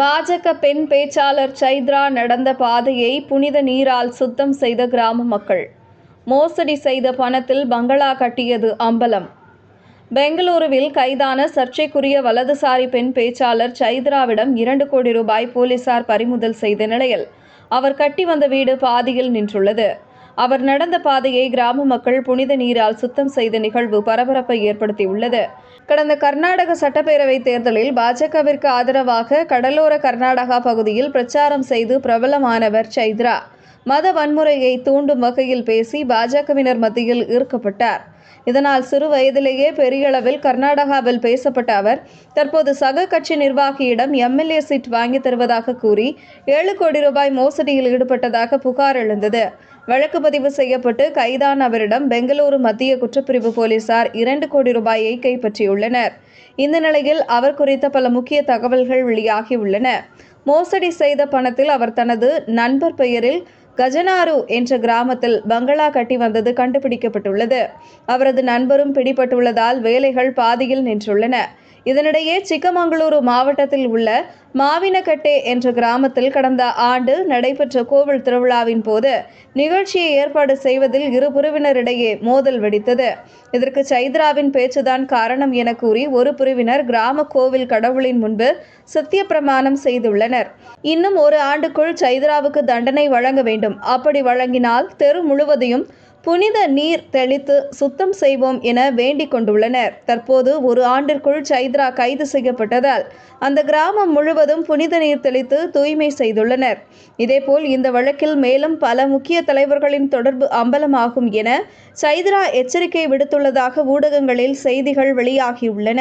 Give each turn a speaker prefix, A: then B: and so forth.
A: பாஜக பெண் பேச்சாளர் சைத்ரா நடந்த பாதையை புனித நீரால் சுத்தம் செய்த கிராம மக்கள். மோசடி செய்த பணத்தில் பங்களா கட்டியது அம்பலம். பெங்களூருவில் கைதான சர்ச்சைக்குரிய வலதுசாரி பெண் பேச்சாளர் சைத்ராவிடம் இரண்டு கோடி ரூபாய் போலீசார் பறிமுதல் செய்த நிலையில் அவர் கட்டி வந்த வீடு பாதியில் நின்றுள்ளது. அவர் நடந்த பாதையை கிராம மக்கள் புனித நீரால் சுத்தம் செய்த நிகழ்வு பரபரப்பை ஏற்படுத்தியுள்ளது. கடந்த கர்நாடக சட்டப்பேரவை தேர்தலில் பாஜகவிற்கு ஆதரவாக கடலோர கர்நாடகா பகுதியில் பிரச்சாரம் செய்து பிரபலமானவர் சைத்ரா. மத வன்முறையை தூண்டும் வகையில் பேசி பாஜகவினர் மத்தியில் ஈர்க்கப்பட்டார். இதனால் சிறு வயதிலேயே பெரிய அளவில் கர்நாடகாவில் பேசப்பட்ட அவர் தற்போது சக கட்சி நிர்வாகியிடம் எம்எல்ஏ சீட் வாங்கி தருவதாக கூறி ஏழு கோடி ரூபாய் மோசடியில் ஈடுபட்டதாக புகார் எழுந்தது. வழக்கு பதிவு செய்யப்பட்டு கைதான அவரிடம் பெங்களூரு மத்திய குற்றப்பிரிவு போலீசார் இரண்டு கோடி ரூபாயை கைப்பற்றியுள்ளனர். இந்த நிலையில் அவர் குறித்த பல முக்கிய தகவல்கள் வெளியாகியுள்ளன. மோசடி செய்த பணத்தில் அவர் தனது நண்பர் பெயரில் கஜனாரு என்ற கிராமத்தில் பங்களா கட்டி வந்தது கண்டுபிடிக்கப்பட்டுள்ளது. அவரது நண்பரும் பிடிபட்டுள்ளதால் வேலைகள் பாதியில் நின்றுள்ளன. இதனிடையே சிக்கமங்களூரு மாவட்டத்தில் உள்ள மாவினக்கட்டே என்ற கிராமத்தில் கடந்த ஆண்டு நடைபெற்ற கோவில் திருவிழாவின் போது நிகழ்ச்சியை ஏற்பாடு செய்வதில் இரு பிரிவினரிடையே மோதல் வெடித்தது. இதற்கு சைத்ராவின் பேச்சுதான் காரணம் என கூறி ஒரு பிரிவினர் கிராம கோவில் கடவுளின் முன்பு சத்திய பிரமாணம் செய்துள்ளனர். இன்னும் ஒரு ஆண்டுக்குள் சைத்ராவுக்கு தண்டனை வழங்க வேண்டும். அப்படி வழங்கினால் தெரு முழுவதையும் புனித நீர் தெளித்து சுத்தம் செய்வோம் என வேண்டிக் கொண்டுள்ளனர். தற்போது ஒரு ஆண்டிற்குள் சைத்ரா கைது செய்யப்பட்டதால் அந்த கிராமம் முழுவதும் புனித நீர் தெளித்து தூய்மை செய்துள்ளனர். இதேபோல் இந்த வழக்கில் மேலும் பல முக்கிய தலைவர்களின் தொடர்பு அம்பலமாகும் என சைத்ரா எச்சரிக்கை விடுத்துள்ளதாக ஊடகங்களில் செய்திகள் வெளியாகியுள்ளன.